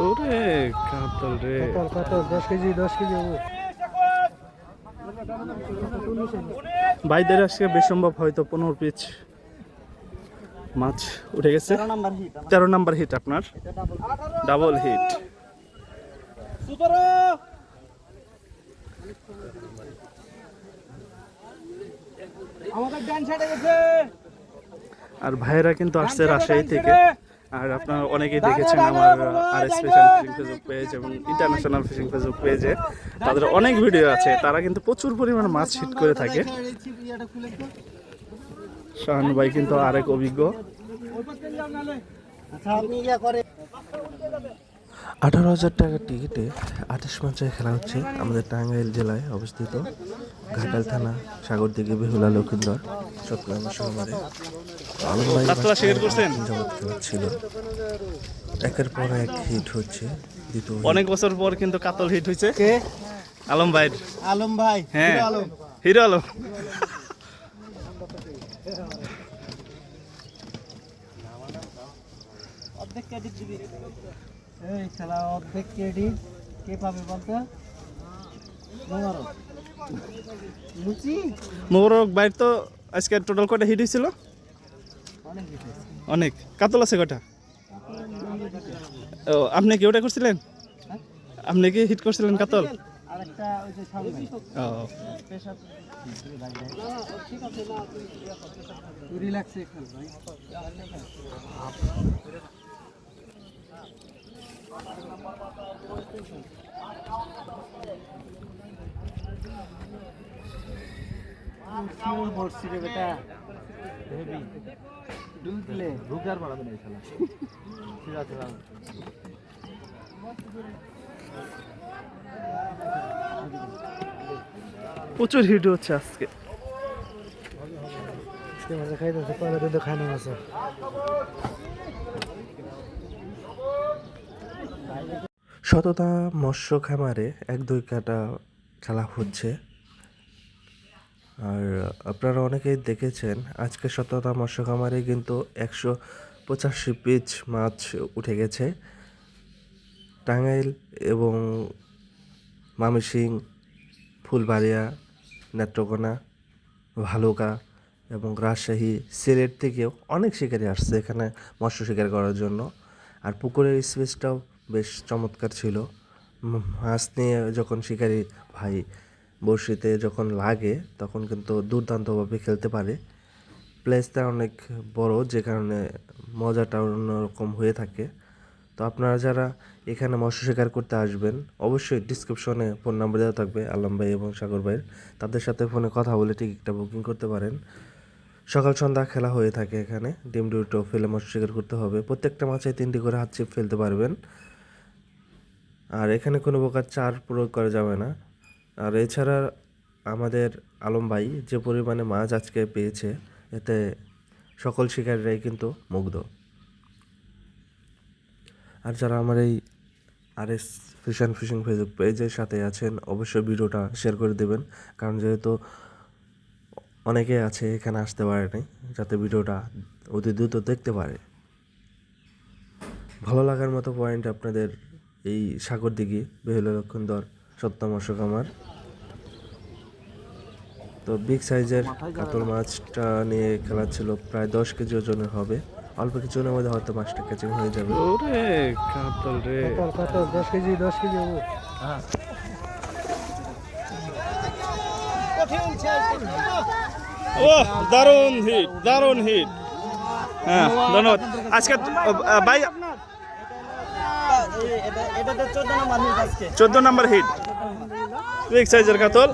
ওরে কাতল রে। কাতল কাতল দশ কেজি দশ কেজি ভাইদের আজকে বেসম্ভব হয়তো পনেরো পিচ মাছ উঠে গেছে। নাম্বার তেরো নাম্বার হিট আপনার। ডাবল হিট আর ভাইয়েরা কিন্তু আসছে রাজশাহী থেকে। আর আপনারা অনেকেই দেখেছেন আমার আর স্পেশাল ফিশিং ফেসবুক পেজ এবং ইন্টারন্যাশনাল ফিশিং ফেসবুক পেজে তাদের অনেক ভিডিও আছে। তারা কিন্তু প্রচুর পরিমাণে মাছ হিট করে থাকে। শাহান ভাই কিন্তু আরেক অভিজ্ঞ। আপনি করে আঠারো হাজার টাকার টিকিটে আঠাশ ম্যাচে খেলা হচ্ছে আমাদের টাঙ্গাইল জেলায় অবস্থিত। ঘাটাল থানা সাগরদিঘি বেহুলা লক্ষিন্দর চট্টগ্রাম শহরে কাতলা শিকার করছেন? একের পর এক হিট হচ্ছে অনেক বছর পর কিন্তু কাতল হিট হয়েছে। কে? আলম ভাই। আলম ভাই হ্যাঁ। হিরো আলম। হিরো আলম। অর্ধেক ক্রেডিট দিবি। এই খেলা অর্ধেক ক্রেডিট কে পাবে বলতো? মোবারক। ভাইয়ের তো আজকে টোটাল কটা হিট হয়েছিল? অনেক। কাতল আছে কটা ও, আপনি কি ওটা করছিলেন? আপনি কি হিট করছিলেন কাতল? বেটা? ডুল দিলে ভুগার বাড়াবে না এই খেলা ঠিক আছে প্রচুর হিট হচ্ছে আজকে। আজকে মাঝে খাইতেছে পরে দুধ খায় না মাছ। শততা মৎস্য খামারে এক দুই কাটা খেলা হচ্ছে আর আপনারা অনেকেই দেখেছেন, আজকে শততা মৎস্য কিন্তু একশো পঁচাশি পিচ মাছ উঠে গেছে। টাঙ্গাইল এবং মামিসিং, ফুলবাড়িয়া, নেত্রকোনা, ভালুকা এবং রাজশাহী, সিলেট থেকেও অনেক শিকারী আসছে এখানে মৎস্য শিকার করার জন্য। আর পুকুরের স্পেসটাও বেশ চমৎকার ছিল। মাছ নিয়ে যখন শিকারী ভাই বড়শিতে যখন লাগে, তখন কিন্তু দুর্দান্তভাবে খেলতে পারে। প্লেসটা অনেক বড়, যে কারণে মজাটা অন্যরকম হয়ে থাকে। তো আপনারা যারা এখানে মৎস্য শিকার করতে আসবেন, অবশ্যই ডিসক্রিপশনে ফোন নাম্বার দেওয়া থাকবে, আলম ভাই এবং সাগর ভাইয়ের। তাদের সাথে ফোনে কথা বলে টিকিটটা বুকিং করতে পারেন। সকাল সন্ধ্যা খেলা হয়ে থাকে এখানে, ডিম ডুটো ফেলে মৎস্য শিকার করতে হবে। প্রত্যেকটা মাছে তিনটি করে হাত চিপ ফেলতে পারবেন। আর এখানে কোনো প্রকার চার প্রয়োগ করা যাবে না। আর এছাড়া আমাদের আলম ভাই যে পরিমাণে মাছ আজকে পেয়েছে, এতে সকল শিকারীরাই কিন্তু মুগ্ধ। আর যারা আমার এই R S fish and fishing Facebook পেজের সাথে আছেন, অবশ্যই ভিডিওটা শেয়ার করে দেবেন। কারণ যেহেতু অনেকে আছে এখানে আসতে পারেনি যাতে ভিডিওটা অতি দ্রুত দেখতে পারে। ভালো লাগার মতো পয়েন্ট আপনাদের এই সাগর দিঘি, বেহুলা লক্ষণদর সত্যম অশোক আমার। তো বিগ সাইজের কাতল মাছটা নিয়ে খেলা ছিল প্রায় দশ কেজি ওজনের হবে। অল্প কিছুজনের মধ্যে হয়তো মাছটা ক্যাচিং হয়ে যাবে। ওরে কাতল রে। কাতল কাতল দশ কেজি দশ কেজি ও দারুণ হিট দারুণ হিট হ্যাঁ ধন্যবাদ। আজকে ভাই এটা তো চোদ্দ নম্বর হিট আজকে চোদ্দ নম্বর হিট বিগ সাইজের কাতল।